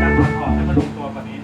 การถอดถอดให้มันลงตัวกว่านี้